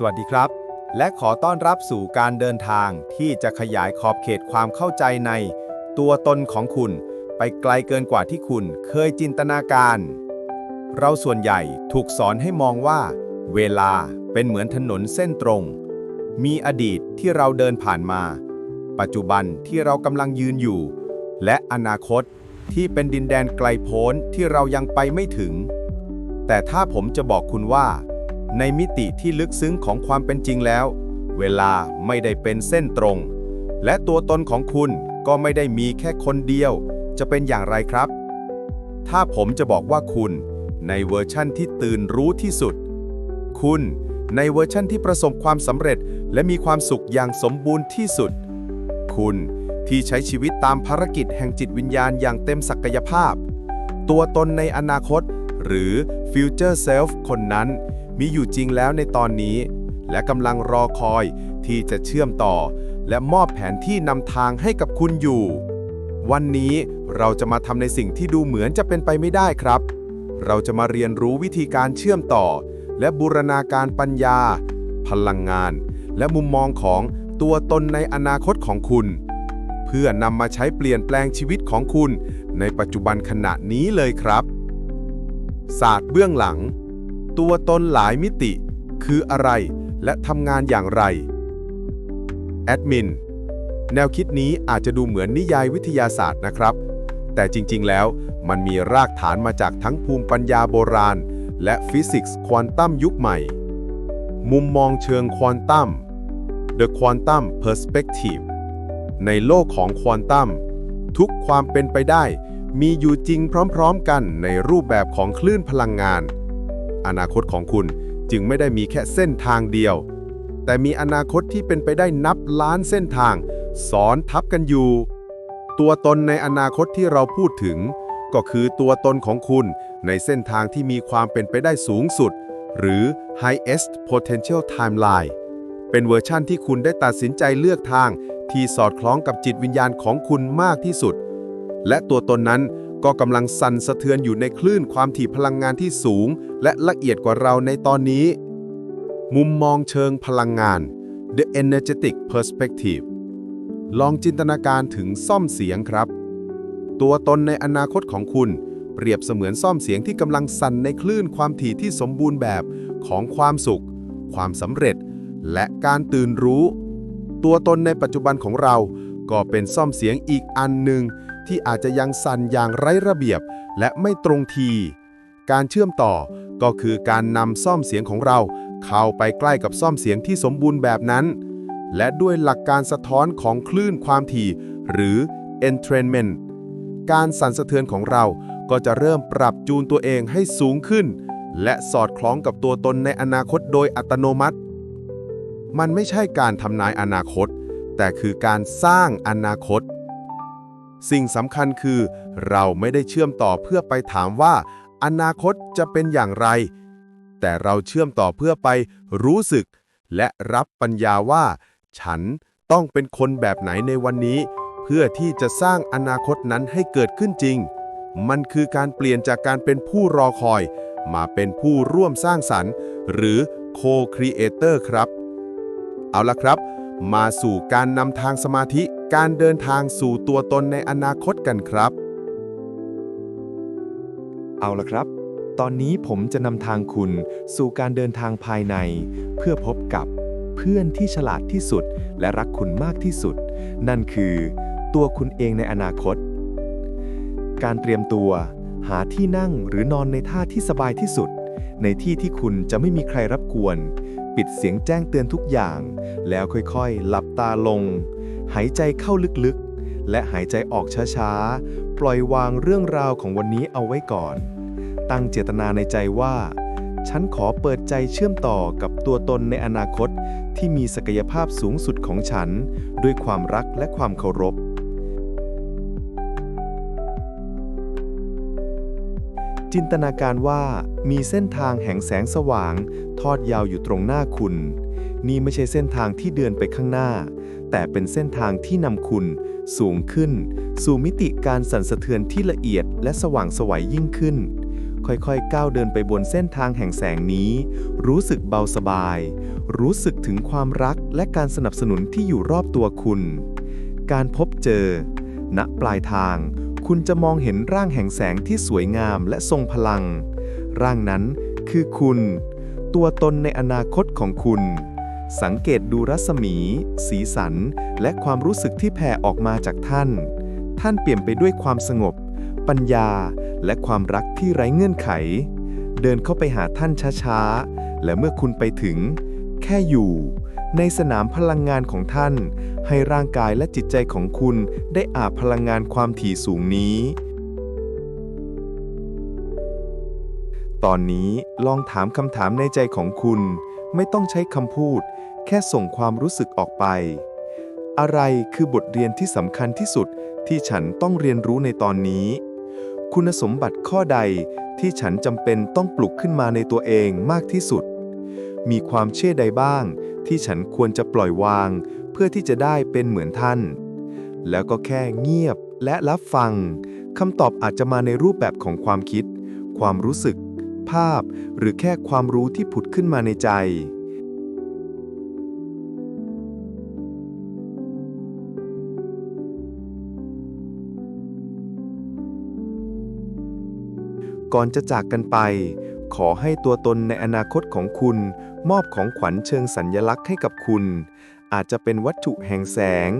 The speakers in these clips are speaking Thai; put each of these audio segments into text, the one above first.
สวัสดีครับ และขอต้อนรับสู่การเดินทางที่จะขยายขอบเขตความเข้าใจใน ตัวตนของคุณ ไปไกลเกินกว่าที่คุณเคยจินตนาการ เราส่วนใหญ่ถูกสอนให้มองว่า เวลาเป็นเหมือนถนนเส้นตรง มีอดีตที่เราเดินผ่านมา ปัจจุบันที่เรากำลังยืนอยู่ และอนาคตที่เป็นดินแดนไกลโพ้นที่เรายังไปไม่ถึง แต่ถ้าผมจะบอกคุณว่า ในมิติที่ลึกซึ้งของความเป็นจริงแล้ว เวลาไม่ได้เป็นเส้นตรง และตัวตนของคุณก็ไม่ได้มีแค่คนเดียว จะเป็นอย่างไรครับ ถ้าผมจะบอกว่าคุณ ในเวอร์ชั่นที่ตื่นรู้ที่สุด คุณในเวอร์ชั่นที่ประสบความสำเร็จ และมีความสุขอย่างสมบูรณ์ที่สุด คุณที่ใช้ชีวิตตามภารกิจแห่งจิตวิญญาณอย่างเต็มศักยภาพ ตัวตนในอนาคต หรือ Future Self คนนั้น มีอยู่จริงแล้วในตอนนี้ และกำลังรอคอยที่จะเชื่อมต่อ และมอบแผนที่นำทางให้กับคุณอยู่ วันนี้เราจะมาทำในสิ่งที่ดูเหมือนจะเป็นไปไม่ได้ครับ เราจะมาเรียนรู้วิธีการเชื่อมต่อ และบูรณาการปัญญา พลังงาน และมุมมองของตัวตนในอนาคตของคุณ เพื่อนำมาใช้เปลี่ยนแปลงชีวิตของคุณ ในปัจจุบันขณะนี้เลยครับ ศาสตร์เบื้องหลัง ตัวตนหลายมิติ คืออะไรและทำงานอย่างไร แอดมินแนวคิดนี้อาจจะดูเหมือนนิยายวิทยาศาสตร์นะครับ แต่จริงๆแล้วมันมีรากฐานมาจากทั้งภูมิปัญญาโบราณ และฟิสิกส์ควอนตัมยุคใหม่ มุมมองเชิงควอนตัม The Quantum Perspective ในโลกของควอนตัมทุกความเป็นไปได้ มีอยู่จริงพร้อมๆกันในรูปแบบของคลื่นพลังงาน อนาคตของคุณ จึงไม่ได้มีแค่เส้นทางเดียว แต่มีอนาคตที่เป็นไปได้นับล้านเส้นทางซ้อนทับกันอยู่ ตัวตนในอนาคตที่เราพูดถึง ก็คือตัวตนของคุณในเส้นทางที่มีความเป็นไปได้สูงสุด หรือ highest potential timeline เป็นเวอร์ชั่นที่คุณได้ตัดสินใจเลือกทางที่สอดคล้องกับจิตวิญญาณของคุณมากที่สุด และตัวตนนั้น ก็กำลังสั่นสะเทือนอยู่ในคลื่นความถี่พลังงานที่สูง และละเอียดกว่าเราในตอนนี้ มุมมองเชิงพลังงาน The Energetic Perspective ลองจินตนาการถึงซ่อมเสียงครับ ตัวตนในอนาคตของคุณ เปรียบเสมือนซ่อมเสียงที่กำลังสั่นในคลื่นความถี่ที่สมบูรณ์แบบของความสุข ความสำเร็จ และการตื่นรู้ ตัวตนในปัจจุบันของเราก็เป็นซ่อมเสียงอีกอันหนึ่ง ที่อาจจะยังสั่นอย่างไร้ระเบียบ และไม่ตรงที การเชื่อมต่อก็คือการนำซ่อมเสียงของเรา เข้าไปใกล้กับซ่อมเสียงที่สมบูรณ์แบบนั้น และด้วยหลักการสะท้อนของคลื่นความถี่ หรือ entrainment การสั่นสะเทือนของเราก็จะเริ่มปรับจูนตัวเองให้สูงขึ้น และสอดคล้องกับตัวตนในอนาคตโดยอัตโนมัติ มันไม่ใช่การทำนายอนาคต แต่คือการสร้างอนาคต สิ่งสำคัญคือ เราไม่ได้เชื่อมต่อเพื่อไปถามว่า อนาคตจะเป็นอย่างไร แต่เราเชื่อมต่อเพื่อไปรู้สึก และรับปัญญาว่า ฉันต้องเป็นคนแบบไหนในวันนี้ เพื่อที่จะสร้างอนาคตนั้นให้เกิดขึ้นจริง มันคือการเปลี่ยนจากการเป็นผู้รอคอย มาเป็นผู้ร่วมสร้างสรรค์ หรือ co-creator ครับ เอาละครับ มาสู่การนำทางสมาธิการเดินทางสู่ตัวตนในอนาคตกันครับ เอาละครับ ตอนนี้ผมจะนำทางคุณสู่การเดินทางภายใน เพื่อพบกับเพื่อนที่ฉลาดที่สุด และรักคุณมากที่สุด นั่นคือ ตัวคุณเองในอนาคต การเตรียมตัว หาที่นั่งหรือนอนในท่าที่สบายที่สุด ในที่ที่คุณจะไม่มีใครรับกวน ปิดเสียงแจ้งเตือนทุกอย่าง แล้วค่อยๆ หลับตาลง หายใจเข้าลึกๆ และหายใจออกช้าๆ ปล่อยวางเรื่องราวของวันนี้เอาไว้ก่อน ตั้งเจตนาในใจว่า ฉันขอเปิดใจเชื่อมต่อกับตัวตนในอนาคตที่มีศักยภาพสูงสุดของฉัน ด้วยความรักและความเคารพ จินตนาการว่ามีเส้นทางแห่งแสงสว่าง ทอดยาวอยู่ตรงหน้าคุณ นี่ไม่ใช่เส้นทางที่เดินไปข้างหน้า แต่เป็นเส้นทางที่นำคุณ สูงขึ้น สู่มิติการสั่นสะเทือนที่ละเอียด และสว่างสวัยยิ่งขึ้น ค่ค่อยๆ ก้าวเดินไปบนเส้นทางแห่งแสงนี้ รู้สึกเบาสบาย รู้สึกถึงความรักและการสนับสนุนที่อยู่รอบตัวคุณ การพบเจอ ณปลายทาง คุณจะมองเห็นร่างแห่งแสงที่สวยงามและทรงพลัง ร่างนั้นคือคุณ ตัวตนในอนาคตของคุณ สังเกตดูรัศมี สีสัน และความรู้สึกที่แผ่ออกมาจากท่าน ท่านเปลี่ยนไปด้วยความสงบ ปัญญา และความรักที่ไร้เงื่อนไข เดินเข้าไปหาท่านช้าๆ และเมื่อคุณไปถึง แค่อยู่ ในสนามพลังงานของท่าน ให้ร่างกายและจิตใจของคุณได้อาบพลังงานความถี่สูงนี้ ตอนนี้ลองถามคำถามในใจของคุณ ไม่ต้องใช้คำพูด แค่ส่งความรู้สึกออกไป อะไรคือบทเรียนที่สำคัญที่สุดที่ฉันต้องเรียนรู้ในตอนนี้ คุณสมบัติข้อใดที่ฉันจำเป็นต้องปลุกขึ้นมาในตัวเองมากที่สุด มีความเชื่อใดบ้างที่ฉันควรจะปล่อยวาง เพื่อที่จะได้เป็นเหมือนท่าน แล้วก็แค่เงียบและรับฟังคำตอบอาจจะมาในรูปแบบของความคิด ความรู้สึก ภาพ หรือแค่ความรู้ที่ผุดขึ้นมาในใจ ก่อนจะจากกันไป ขอให้ตัวตนในอนาคตของคุณ มอบของขวัญเชิงสัญญลักษณ์ให้กับคุณ อาจจะเป็นวัตถุแห่งแสง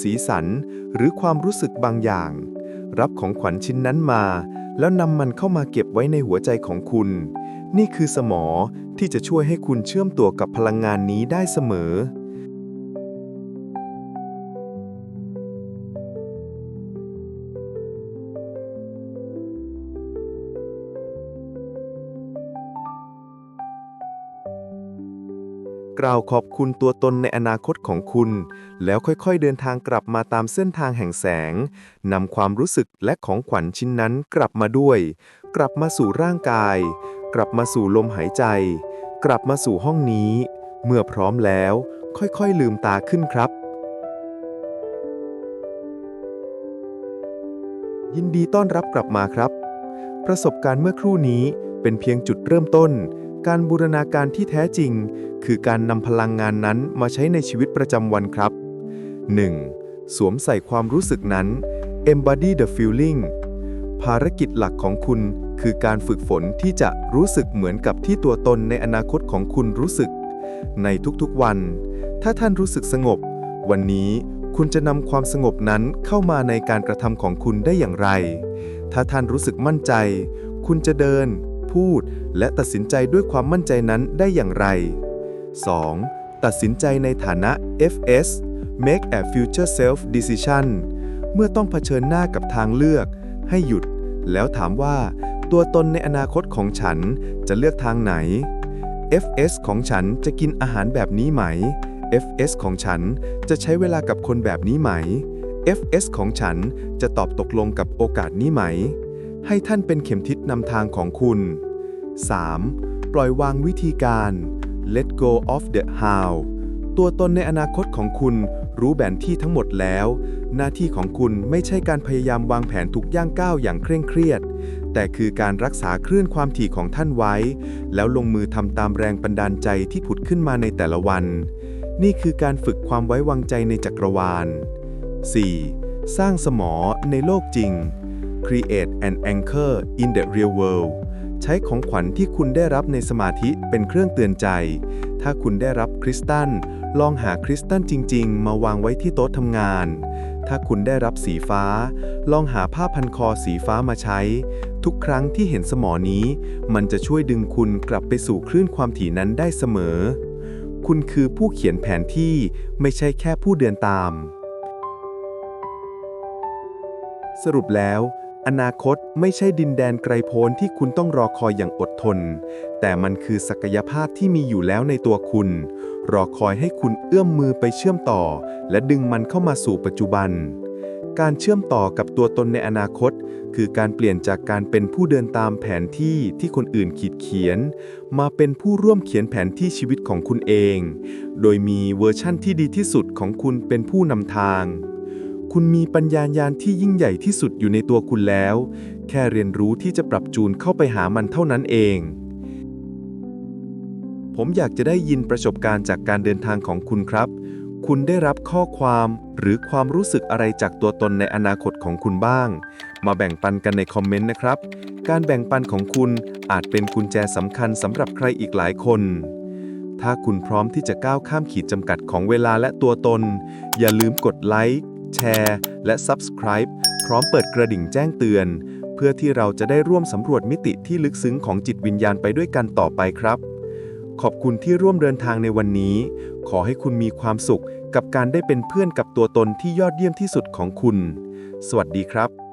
สีสัน หรือความรู้สึกบางอย่าง รับของขวัญชิ้นนั้นมา แล้วนำมันเข้ามาเก็บไว้ในหัวใจของคุณ นี่คือสมอที่จะช่วยให้คุณเชื่อมตัวกับพลังงานนี้ได้เสมอ ล่าวขอบคุณตัวตนในอนาคตของคุณ แล้วค่อยๆเดินทางกลับมาตามเส้นทางแห่งแสงนำความรู้สึกและของขวัญชิ้นนั้นกลับมาด้วย กลับมาสู่ร่างกาย กลับมาสู่ลมหายใจ กลับมาสู่ห้องนี้ เมื่อพร้อมแล้ว ค่อยๆลืมตาขึ้นครับ ยินดีต้อนรับกลับมาครับ ประสบการณ์เมื่อครู่นี้เป็นเพียงจุดเริ่มต้น การบูรณาการที่แท้จริง คือการนำพลังงานนั้นมาใช้ในชีวิตประจำวันครับ 1. สวมใส่ความรู้สึกนั้น embody the feeling ภารกิจหลักของคุณ คือการฝึกฝนที่จะรู้สึกเหมือนกับที่ตัวตนในอนาคตของคุณรู้สึก ในทุกๆวัน ถ้าท่านรู้สึกสงบ วันนี้คุณจะนำความสงบนั้นเข้ามาในการกระทำของคุณได้อย่างไร ถ้าท่านรู้สึกมั่นใจ คุณจะเดิน พูด และตัดสินใจด้วยความมั่นใจนั้นได้อย่างไร 2. ตัดสินใจในฐานะ FS Make a Future Self Decision เมื่อต้องเผชิญหน้ากับทางเลือก ให้หยุด แล้วถามว่า ตัวตนในอนาคตของฉันจะเลือกทางไหน FS ของฉันจะกินอาหารแบบนี้ไหม FS ของฉันจะใช้เวลากับคนแบบนี้ไหม FS ของฉันจะตอบตกลงกับโอกาสนี้ไหม ให้ท่านเป็นเข็มทิศนำทางของคุณ 3. ปล่อยวางวิธีการ let go of the how ตัวตนในอนาคตของคุณรู้แผนที่ทั้งหมดแล้ว หน้าที่ของคุณไม่ใช่การพยายามวางแผนทุกย่างก้าวอย่างเคร่งเครียด แต่คือการรักษาคลื่นความถี่ของท่านไว้ แล้วลงมือทำตามแรงบันดาลใจที่ผุดขึ้นมาในแต่ละวัน นี่คือการฝึกความไว้วางใจในจักรวาล 4. สร้างสมอในโลกจริง Create an anchor in the real world ใช้ของขวัญที่คุณได้รับในสมาธิเป็นเครื่องเตือนใจ ถ้าคุณได้รับคริสตัล ลองหาคริสตัลจริง ๆ มาวางไว้ที่โต๊ะทำงาน ถ้าคุณได้รับสีฟ้า ลองหาผ้าพันคอสีฟ้ามาใช้ ทุกครั้งที่เห็นสมอนี้ มันจะช่วยดึงคุณกลับไปสู่คลื่นความถี่นั้นได้เสมอ คุณคือผู้เขียนแผนที่ไม่ใช่แค่ผู้เดินตาม สรุปแล้ว อนาคตไม่ใช่ดินแดนไกลโพ้นที่คุณต้องรอคอยอย่างอดทน แต่มันคือศักยภาพที่มีอยู่แล้วในตัวคุณ รอคอยให้คุณเอื้อมมือไปเชื่อมต่อ และดึงมันเข้ามาสู่ปัจจุบัน การเชื่อมต่อกับตัวตนในอนาคต คือการเปลี่ยนจากการเป็นผู้เดินตามแผนที่ที่คนอื่นขีดเขียน มาเป็นผู้ร่วมเขียนแผนที่ชีวิตของคุณเอง โดยมีเวอร์ชั่นที่ดีที่สุดของคุณเป็นผู้นำทาง คุณมีปัญญาญาณที่ยิ่งใหญ่ที่สุดอยู่ในตัวคุณแล้ว แค่เรียนรู้ที่จะปรับจูนเข้าไปหามันเท่านั้นเอง ผมอยากจะได้ยินประสบการณ์จากการเดินทางของคุณครับ คุณได้รับข้อความหรือความรู้สึกอะไรจากตัวตนในอนาคตของคุณบ้าง มาแบ่งปันกันในคอมเมนต์นะครับ การแบ่งปันของคุณอาจเป็นกุญแจสำคัญสำหรับใครอีกหลายคนถ้าคุณพร้อมที่จะก้าวข้ามขีดจำกัดของเวลาและตัวตน อย่าลืมกดไลค์ แชร์ และ Subscribe พร้อมเปิดกระดิ่งแจ้งเตือน เพื่อที่เราจะได้ร่วมสำรวจมิติที่ลึกซึ้งของจิตวิญญาณไปด้วยกันต่อไปครับ ขอบคุณที่ร่วมเดินทางในวันนี้ ขอให้คุณมีความสุขกับการได้เป็นเพื่อนกับตัวตนที่ยอดเยี่ยมที่สุดของคุณ สวัสดีครับ